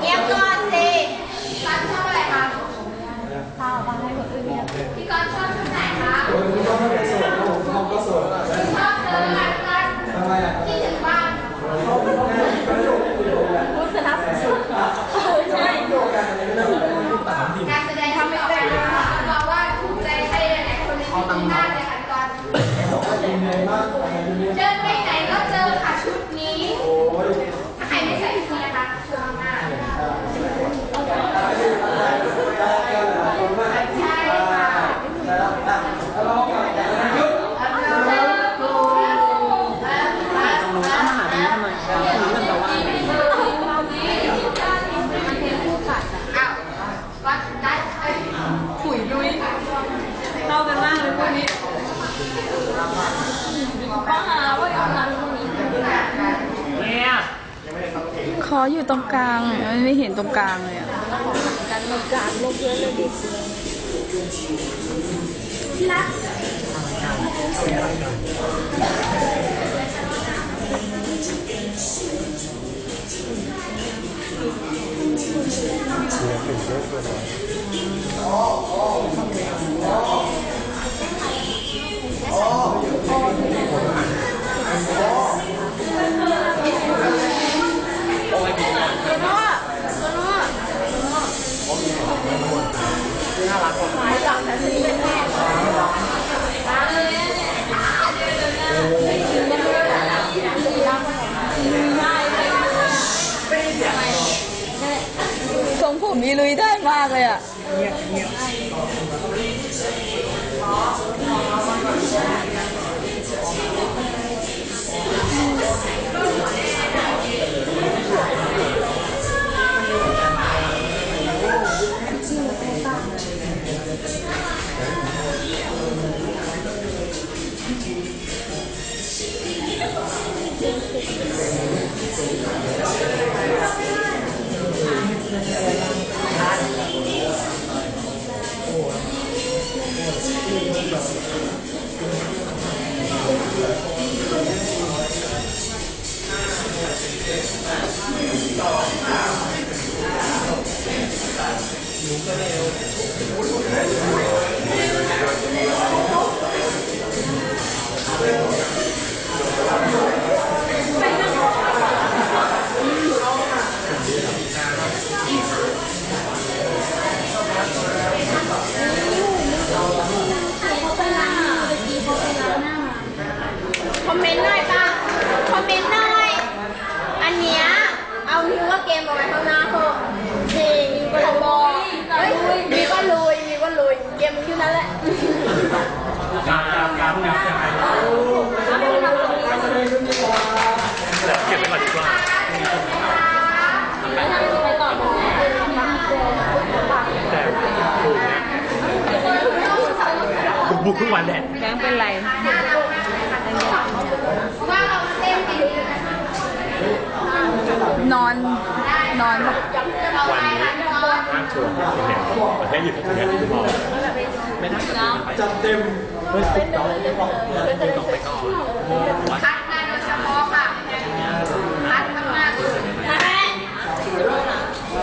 เงียบก่อนสิก๊อตชอบอะไรคะพี่ก๊อตชอบชุดไหนคะคุณต้องไม่เป็นโสดนะผมผมก็โสดชอบเธอค่ะก๊อตทำไมอะที่ถึงบ้านเขาเป็นแม่ไม่โสดไม่โสดอะพูดสนับสนุนใช่โสดกันอะไรก็ได้ถามดิการแสดงทำไม่ได้บอกว่าถูกใจใครหลายๆคนในที่หน้าเลยค่ะก๊อตดีเลยมากอะไรดีเดินไปไหนก็เจอค่ะชุดนี้ โอ้ย ถ้าใครไม่ใส่ชุดนี้นะคะชมหน้า ใช่ค่ะ แล้วเราก็ยุด อ้าววัดได้เอ้ย ขุยลุยเข้ากันมากเลยพวกนี้ป้าหาว่าเอางานพวกนี้ ข อยู่ตรงกลางอะมันไม่เห็นตรงกลางเลยอะการลงกลางลงเยอะเลยดิท บุกบุกทุกวันแหละแบงค์เป็นไรว่าเราเต้นดีเลยนะนอนนอนแบบเราวันไปนี้ร้านนอนห้างชวนเนี่ยประเทศหยุดประเทศที่พอไม่ได้จัดเต็มเฮ้ยติดต่อติดต่อไปก่อน คัดงานโดยเฉพาะค่ะ คัดทำงาน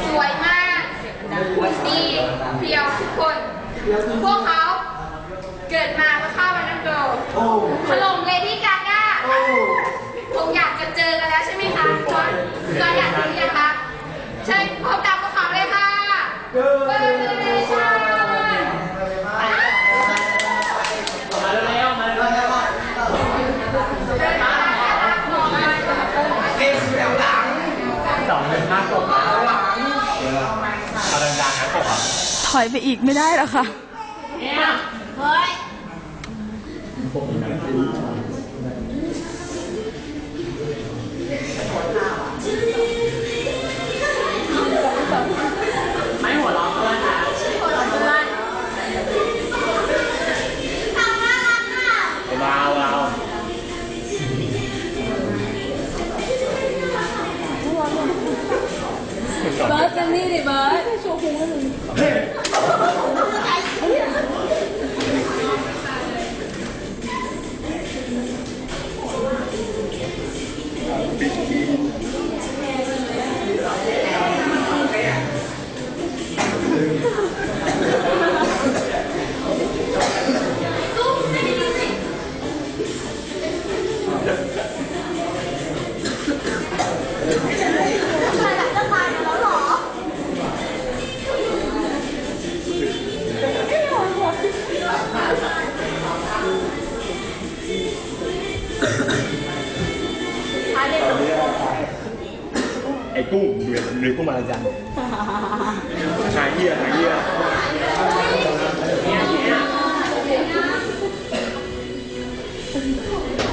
สวยมากดี เพียวทุกคน พวกเขาเกิดมาเพื่อเข้าวันนั้นโดโอ้ถล่มเลดี้กาก้าโอ้คงอยากจะเจอกันแล้วใช่ไหมคะจอนจอนอยากรู้ยังคะเชิญพบกับพวกเขาเลยค่ะ ถอยไปอีกไม่ได้แล้วค่ะ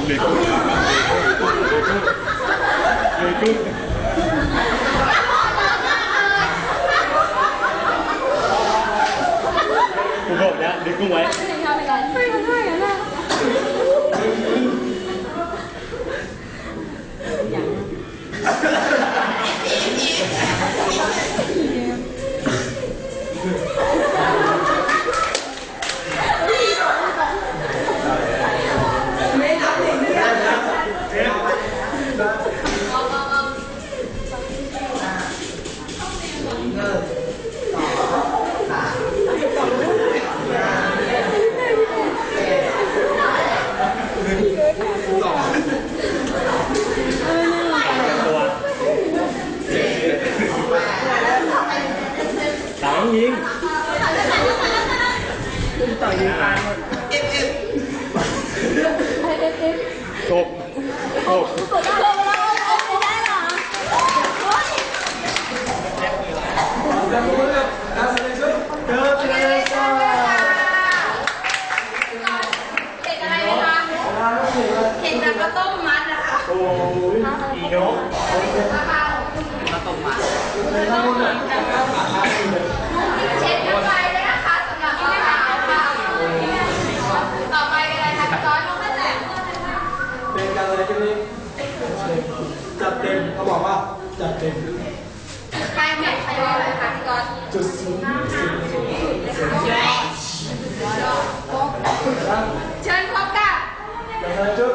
Lê Cốt Lê Cốt Cô vợ đã, đến cô ấy. จัดเต็มเขาบอกว่าจัดเต็มใครแม็กครว่าอะไรคะพี่ก๊อตจุดศูนย์ศูนย์ศูนย์ศูนย์เชิญพบกับจุด